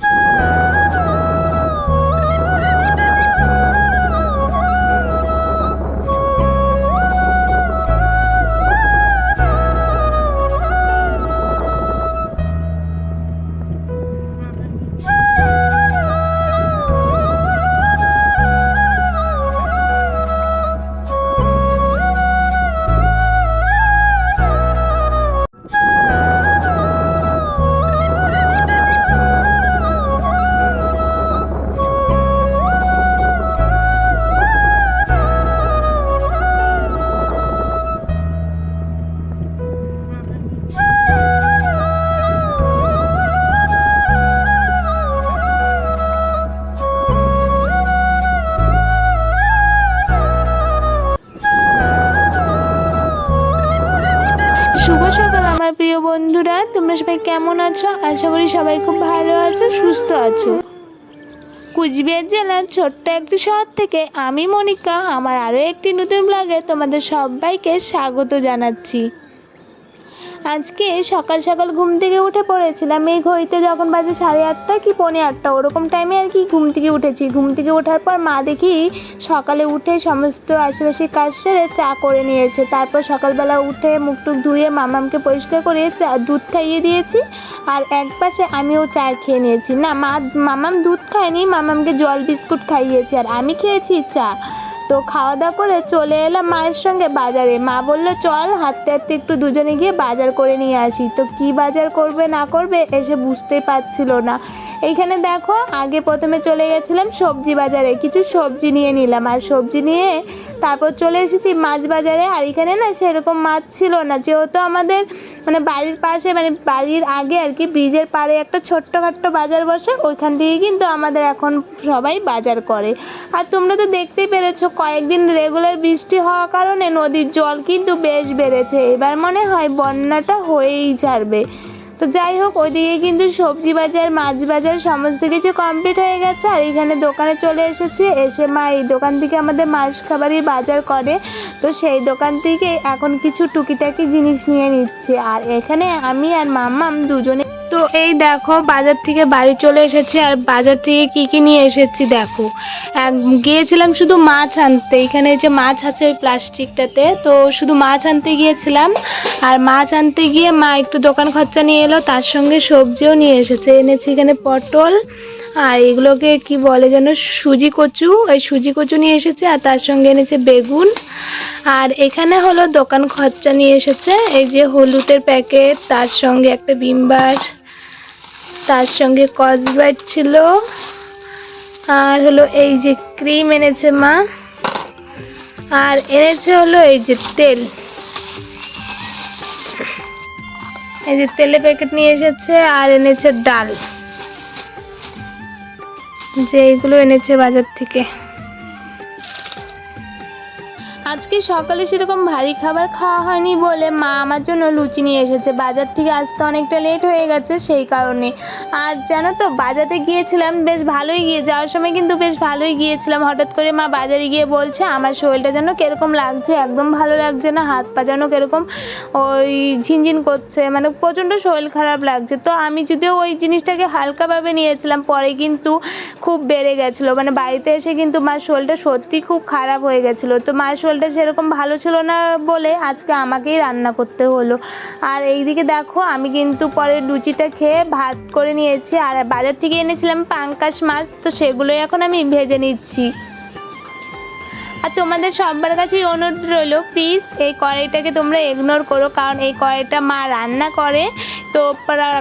No! কেমন আছো? আশা করি সবাই খুব ভালো আছো, সুস্থ আছো। কুচবিহার জেলার ছোট্ট একটি শহর থেকে আমি মনিকা, আমার আরও একটি নতুন ব্লগে তোমাদের সবাইকে স্বাগত জানাচ্ছি। আজকে সকাল সকাল ঘুম থেকে উঠে পড়েছিলাম। এই ঘড়িতে যখন বাজে সাড়ে আটটা কি পৌনে আটটা, ওরকম টাইমে আর কি ঘুম থেকে উঠেছি। ঘুম থেকে ওঠার পর মা দেখি সকালে উঠে সমস্ত আশেপাশে কাজ সেরে চা করে নিয়েছে। তারপর সকালবেলা উঠে মুখ টুক ধুয়ে মামামকে পরিষ্কার করে চা, দুধ খাইয়ে দিয়েছি। আর এক পাশে আমিও চা খেয়ে নিয়েছি। না, মা, মামাম দুধ খায়নি, মামামকে জল বিস্কুট খাইয়েছি। আর আমি খেয়েছি চা। তো খাওয়া দাওয়া করে চলে এলাম মায়ের সঙ্গে বাজারে। মা বলল, চল, হাঁটতে হাঁটতে একটু দুজনে গিয়ে বাজার করে নিয়ে আসি। তো কি বাজার করবে, না করবে, এসে বুঝতেই পারছিল না। এইখানে দেখো, আগে প্রথমে চলে গেছিলাম সবজি বাজারে। কিছু সবজি নিয়ে নিলাম। আর সবজি নিয়ে তারপর চলে এসেছি মাছ বাজারে, আর এখানে না সেরকম মাছ ছিল না। যেহেতু আমাদের মানে বাড়ির পাশে মানে বাড়ির আগে আর কি ব্রিজের পাড়ে একটা ছোট্টখাট্ট বাজার বসে, ওইখান থেকে কিন্তু আমাদের এখন সবাই বাজার করে। আর তোমরা তো দেখতেই পেরেছ, কয়েকদিন রেগুলার বৃষ্টি হওয়ার কারণে নদীর জল কিন্তু বেশ বেড়েছে। এবার মনে হয় বন্যাটা হয়েই ছাড়বে। তো যাই হোক, ওইদিকে কিন্তু সবজি বাজার, মাছ বাজার সমস্ত কিছু কমপ্লিট হয়ে গেছে। আর এখানে দোকানে চলে এসেছি। এসে মা এই দোকান থেকে আমাদের মাছ খাবারই বাজার করে। তো সেই দোকান থেকে এখন কিছু টুকিটাকি জিনিস নিয়ে নিচ্ছে। আর এখানে আমি আর মাম্মাম দুজনে তো এই দেখো, বাজার থেকে বাড়ি চলে এসেছি আর বাজার থেকে কি কি নিয়ে এসেছি দেখো। গিয়েছিলাম শুধু মাছ আনতে, এখানে এই যে মাছ আছে ওই প্লাস্টিকটাতে, তো শুধু মাছ আনতে গিয়েছিলাম। আর মাছ আনতে গিয়ে মা একটু দোকান খরচা নিয়ে এলো, তার সঙ্গে সবজিও নিয়ে এসেছে। এনেছি এখানে পটল, আর এগুলোকে কি বলে যেন, সুজি কচু, ওই সুজি কচু নিয়ে এসেছে, আর তার সঙ্গে এনেছে বেগুন। আর এখানে হলো দোকান খরচা নিয়ে এসেছে, এই যে হলুদের প্যাকেট, তার সঙ্গে একটা বিমবার তার সঙ্গে কসব্রাইট ছিল। আর হলো এই যে ক্রিম এনেছে মা। আর এনেছে হলো এই যে তেল। এই যে তেলে প্যাকেট নিয়ে এসেছে আর এনেছে ডাল। যে এইগুলো এনেছে বাজার থেকে। আজকে সকালে সেরকম ভারী খাবার খাওয়া হয়নি বলে মা আমার জন্য লুচি নিয়ে এসেছে। বাজার থেকে আসতে অনেকটা লেট হয়ে গেছে সেই কারণে। আর জানো তো, বাজারে গিয়েছিলাম, বেশ ভালোই গিয়ে, যাওয়ার সময় কিন্তু বেশ ভালোই গিয়েছিলাম। হঠাৎ করে মা বাজারে গিয়ে বলছে, আমার শরীরটা যেন কীরকম লাগছে, একদম ভালো লাগছে না, হাত পা যেন কীরকম ওই ঝিনঝিন করছে মানে প্রচণ্ড শরীর খারাপ লাগছে। তো আমি যদিও ওই জিনিসটাকে হালকাভাবে নিয়েছিলাম, পরে কিন্তু খুব বেড়ে গেছিল। মানে বাড়িতে এসে কিন্তু মার শরীরটা সত্যি খুব খারাপ হয়ে গেছিল। তো মার শরীরটা সেরকম ভালো ছিল না বলে আজকে আমাকেই রান্না করতে হলো। আর এইদিকে দেখো, আমি কিন্তু পরে লুচিটা খেয়ে ভাত করে নিয়েছি। আর বাজার থেকে এনেছিলাম পাঙ্কাশ মাছ, তো সেগুলোই এখন আমি ভেজে নিচ্ছি। আর তোমাদের সবার কাছেই অনুরোধ রইল প্লিজ এই কড়াইটাকে তোমরা ইগনোর করো, কারণ এই কড়াইটা মা রান্না করে, তো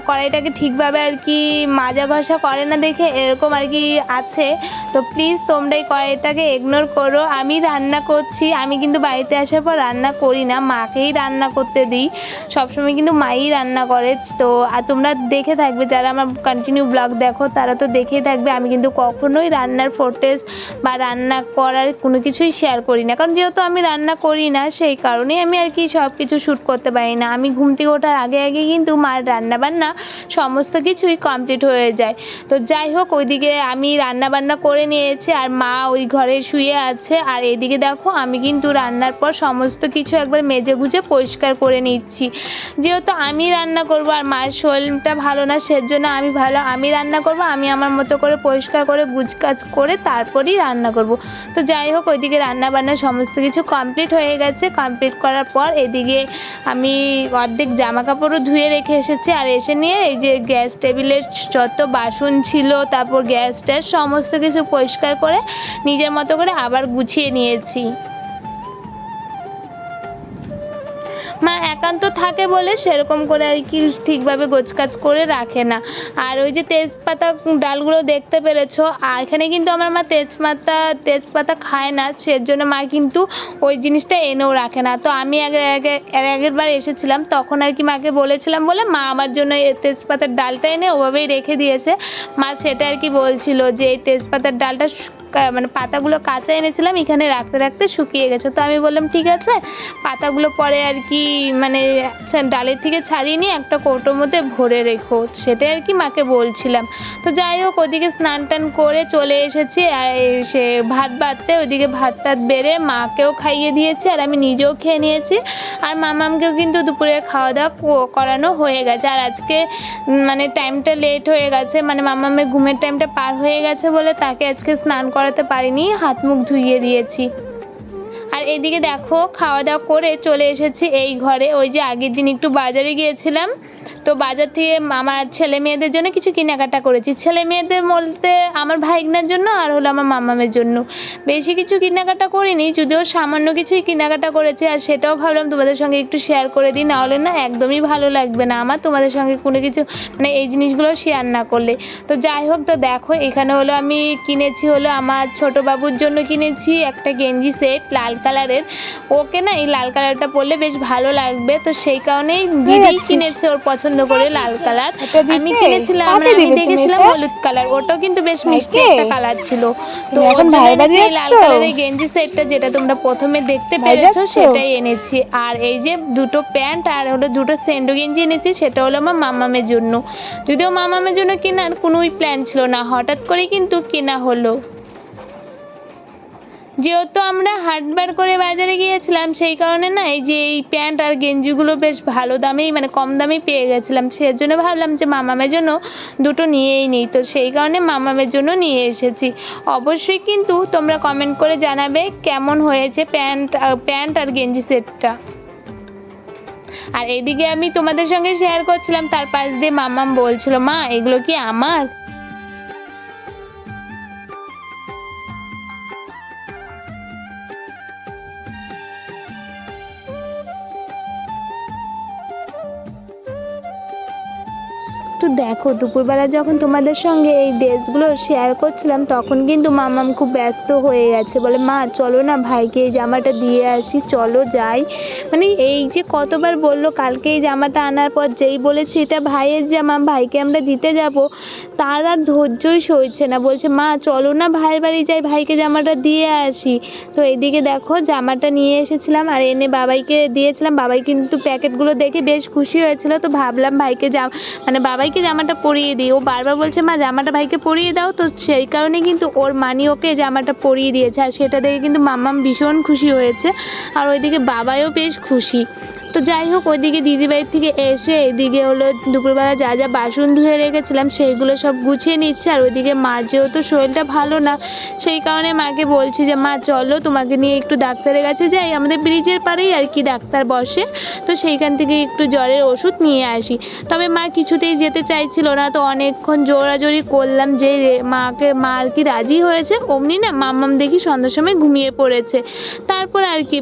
কড়াইটাকে ঠিকভাবে আর কি মাজা ঘষা করে না দেখে এরকম আর কি আছে। তো প্লিজ তোমরা এই কড়াইটাকে ইগনোর করো। আমি রান্না করছি, আমি কিন্তু বাড়িতে আসার পর রান্না করি না, মাকেই রান্না করতে দিই। সবসময় কিন্তু মাই রান্না করে, তো আর তোমরা দেখে থাকবে, যারা আমার কন্টিনিউ ব্লগ দেখো, তারা তো দেখেই থাকবে, আমি কিন্তু কখনোই রান্নার ফোটেজ বা রান্না করার কোনো কিছুই শেয়ার করি না। কারণ যেহেতু আমি রান্না করি না, সেই কারণেই আমি আর কি সব কিছু শ্যুট করতে পারি না। আমি ঘুম থেকে ওঠার আগে আগে কিন্তু মার রান্না বান্না সমস্ত কিছুই কমপ্লিট হয়ে যায়। তো যাই হোক, ওইদিকে আমি রান্না বান্না করে নিয়েছি আর মা ওই ঘরে শুয়ে আছে। আর এদিকে দেখো, আমি কিন্তু রান্নার পর সমস্ত কিছু একবার মেজে গুজে পরিষ্কার করে নিচ্ছি। যেহেতু আমি রান্না করব আর মায়ের শরীরটা ভালো না, সেজন্য আমি ভালো, আমি রান্না করব, আমি আমার মতো করে পরিষ্কার করে গুজকাজ করে তারপরেই রান্না করব। তো যাই হোক, ওইদিকে রান্না বান্না সমস্ত কিছু কমপ্লিট হয়ে গেছে। কমপ্লিট করার পর এদিকে আমি অর্ধেক জামা কাপড়ও ধুয়ে রেখে এসেছি। আর এসে নিয়ে এই যে গ্যাস টেবিলের যত বাসন ছিল, তারপর গ্যাস ট্যাস সমস্ত কিছু পরিষ্কার করে নিজের মতো করে আবার গুছিয়ে নিয়েছি। মা একান্ত থাকে বলে সেরকম করে আর কি ঠিকভাবে গোছকাজ করে রাখে না। আর ওই যে তেজপাতা ডালগুলো দেখতে পেরেছ, আর এখানে কিন্তু আমার মা তেজপাতা তেজপাতা খায় না, সেজন্য মা কিন্তু ওই জিনিসটা এনেও রাখে না। তো আমি আগে আগে আগের বার এসেছিলাম, তখন আর কি মাকে বলেছিলাম বলে মা আমার জন্য তেজপাতার ডালটা এনে ওভাবেই রেখে দিয়েছে। মা সেটা আর কি বলছিল যে এই তেজপাতার ডালটা মানে পাতাগুলো কাঁচা এনেছিলাম, এখানে রাখতে রাখতে শুকিয়ে গেছে। তো আমি বললাম, ঠিক আছে, পাতাগুলো পরে আর কি মানে ডালের থেকে ছাড়িয়ে নিয়ে একটা কৌটোর মধ্যে ভরে রেখো। সেটাই আর কি মাকে বলছিলাম। তো যাই হোক, ওদিকে স্নান টান করে চলে এসেছি। আর সে ভাত বাড়তে ওদিকে ভাত টাত বেড়ে মাকেও খাইয়ে দিয়েছি আর আমি নিজেও খেয়ে নিয়েছি। আর মামামকেও কিন্তু দুপুরে খাওয়া দাওয়া করানো হয়ে গেছে। আর আজকে মানে টাইমটা লেট হয়ে গেছে। মানে মামামের ঘুমের টাইমটা পার হয়ে গেছে বলে তাকে আজকে স্নান করাতে পারিনি, হাত মুখ ধুইয়ে দিয়েছি। আর এদিকে দেখো, খাওয়া দাওয়া করে চলে এসেছি এই ঘরে। ওই যে আগের দিন একটু বাজারে গিয়েছিলাম তো বাজার থেকে আমার ছেলে মেয়েদের জন্য কিছু কেনাকাটা করেছি। ছেলে মেয়েদের বলতে আমার ভাইগনার জন্য আর হলো আমার মামামের জন্য। বেশি কিছু কেনাকাটা করিনি যদিও সামান্য কিছুই কেনাকাটা করেছি আর সেটাও ভাবলাম তোমাদের সঙ্গে একটু শেয়ার করে দিই নাহলে না একদমই ভালো লাগবে না আমার তোমাদের সঙ্গে কোনো কিছু মানে এই জিনিসগুলো শেয়ার না করলে। তো যাই হোক তো দেখো এখানে হলো আমি কিনেছি হলো আমার ছোট বাবুর জন্য কিনেছি একটা গেঞ্জি সেট লাল কালারের। ওকে না এই লাল কালারটা পরলে বেশ ভালো লাগবে তো সেই কারণেই দিদি? কিনেছে ওর পছন্দ করে লাল কালার। আমি কিনেছিলাম আমি দেখেছিলাম হলুদ কালার। ওটাও কিন্তু বেশ মিষ্টি একটা কালার ছিল। তো এখন লাল কালারের গেঞ্জি সেটটা যেটা তোমরা প্রথমে দেখতে পেরেছ সেটাই এনেছি। আর এই যে দুটো প্যান্ট আর হলো দুটো সেন্ডো গেঞ্জি এনেছি সেটা হলো আমার মামামের জন্য। যদিও মামামের জন্য কেনার কোনোই প্ল্যান ছিল না। হঠাৎ করে কিন্তু কেনা হলো। যেহেতু আমরা হাটবার করে বাজারে গিয়েছিলাম, সেই কারণে না এই যে এই প্যান্ট আর গেঞ্জিগুলো বেশ ভালো দামেই মানে কম দামেই পেয়ে গেছিলাম। সেই জন্য ভাবলাম যে মামামের জন্য দুটো নিয়েই নিই। তো সেই কারণে মামামের জন্য নিয়ে এসেছি। অবশ্যই কিন্তু তোমরা কমেন্ট করে জানাবে কেমন হয়েছে প্যান্ট প্যান্ট আর গেঞ্জি সেটটা। আর এদিকে আমি তোমাদের সঙ্গে শেয়ার করছিলাম, তার পাশ দিয়ে মামাম বলছিল, মা, এগুলো কি আমার? তো দেখো, দুপুরবেলা যখন তোমাদের সঙ্গে এই ড্রেসগুলো শেয়ার করছিলাম, তখন কিন্তু মামাম খুব ব্যস্ত হয়ে গেছে। বলে, মা, চলো না ভাইকে এই জামাটা দিয়ে আসি, চলো যাই। মানে এই যে কতবার বলল, কালকে এই জামাটা আনার পর যেই বলেছি, এটা ভাইয়ের জামা, ভাইকে আমরা দিতে যাব। তার আর ধৈর্যই সইছে না। বলছে, মা, চলো না, ভাইয়ের বাড়ি যাই, ভাইকে জামাটা দিয়ে আসি। তো এইদিকে দেখো, জামাটা নিয়ে এসেছিলাম আর এনে বাবাইকে দিয়েছিলাম। বাবাই কিন্তু প্যাকেটগুলো দেখে বেশ খুশি হয়েছিল। তো ভাবলাম ভাইকে জাম মানে বাবাইকে জামাটা পরিয়ে দিই। ও বারবার বলছে, মা, জামাটা ভাইকে পরিয়ে দাও। তো সেই কারণে কিন্তু ওর মানি ওকে জামাটা পরিয়ে দিয়েছে। আর সেটা দেখে কিন্তু মাম্মাম ভীষণ খুশি হয়েছে। আর ওইদিকে বাবাইও বেশ খুশি। তো যাই হোক, ওইদিকে দিদিবাড়ির থেকে এসে এদিকে হলো দুপুরবেলা যা যা বাসন ধুয়ে রেখেছিলাম, সেইগুলো সব গুছিয়ে নিচ্ছে। আর ওইদিকে মার যেহেতু শরীরটা ভালো না, সেই কারণে মাকে বলছি যে, মা, চলো তোমাকে নিয়ে একটু ডাক্তারের কাছে যাই, আমাদের ব্রিজের পাড়েই আর কি ডাক্তার বসে। তো সেইখান থেকে একটু জ্বরের ওষুধ নিয়ে আসি। তবে মা কিছুতেই যেতে চাইছিল না, তো অনেকক্ষণ জোরাজোরি করলাম যে, মাকে, মা আর কি রাজি হয়েছে? অমনি না মাম্মাম দেখি সন্ধ্যার সময় ঘুমিয়ে পড়েছে। তারপর আর কি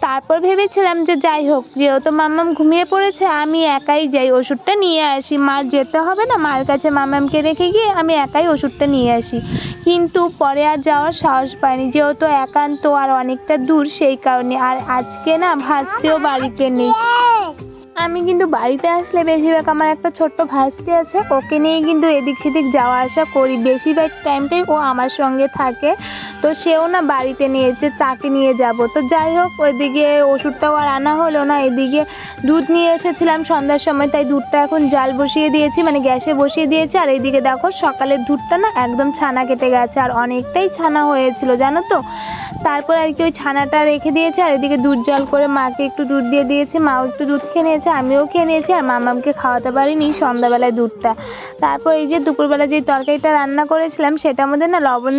তারপর ভেবেছিলাম যে যাই হোক, যেহেতু মাম্মাম ঘুমিয়ে পড়েছে, আমি একাই যাই ওষুধটা নিয়ে আসি। মার যেতে হবে না, মার কাছে মাম্মামকে রেখে গিয়ে আমি একাই ওষুধটা নিয়ে আসি। কিন্তু পরে আর যাওয়ার সাহস পাইনি, যেহেতু একান্ত আর অনেকটা দূর সেই কারণে। আর আজকে না ভাসতেও বাড়িতে নেই। আমি কিন্তু বাড়িতে আসলে বেশিরভাগ আমার একটা ছোট্ট ভাস্তি আছে, ওকে নিয়ে কিন্তু এদিক সেদিক যাওয়া আসা করি। বেশিরভাগ টাইমটাই ও আমার সঙ্গে থাকে, তো সেও না বাড়িতে নিয়েছে চাকে নিয়ে যাব। তো যাই হোক, ওইদিকে ওষুধটাও আর আনা হলো না, এদিকে দুধ নিয়ে এসেছিলাম সন্ধ্যার সময়, তাই দুধটা এখন জাল বসিয়ে দিয়েছি মানে গ্যাসে বসিয়ে দিয়েছি, আর এইদিকে দেখো সকালের দুধটা না একদম ছানা কেটে গেছে, আর অনেকটাই ছানা হয়েছিল, জানো তো? তারপর আর কি ওই ছানাটা রেখে দিয়েছে, আর এদিকে দুধ জাল করে মাকে একটু দুধ দিয়ে দিয়েছে, মাও একটু দুধ খেয়ে নিয়েছে, আমিও খেয়ে নিয়েছি, আর মামামকে খাওয়াতে পারিনি সন্ধ্যাবেলায় দুধটা। তারপর এই যে দুপুরবেলা যে তরকারিটা রান্না করেছিলাম সেটার মধ্যে না লবণ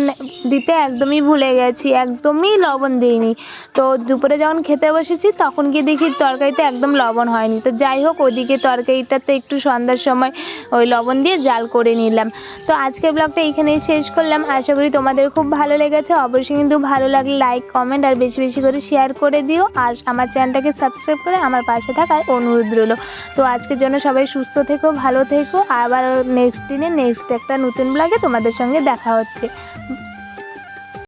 দিতে একদমই ভুলে গেছি, একদমই লবণ দিইনি। তো দুপুরে যখন খেতে বসেছি, তখন গিয়ে দেখি তরকারিতে একদম লবণ হয়নি। তো যাই হোক, ওদিকে তরকারিটাতে একটু সন্ধ্যার সময় ওই লবণ দিয়ে জাল করে নিলাম। তো আজকের ব্লগটা এইখানেই শেষ করলাম। আশা করি তোমাদের খুব ভালো লেগেছে। অবশ্যই কিন্তু ভালো লাগলে লাইক কমেন্ট আর বেশি বেশি করে শেয়ার করে দিও। আর আমার চ্যানেলটাকে সাবস্ক্রাইব করে আমার পাশে থাকার অনুরোধ রইল। তো আজকের জন্য সবাই সুস্থ থেকো, ভালো থেকো। আবার নেক্সট দিনে নেক্সট একটা নতুন ব্লগে তোমাদের সঙ্গে দেখা হচ্ছে।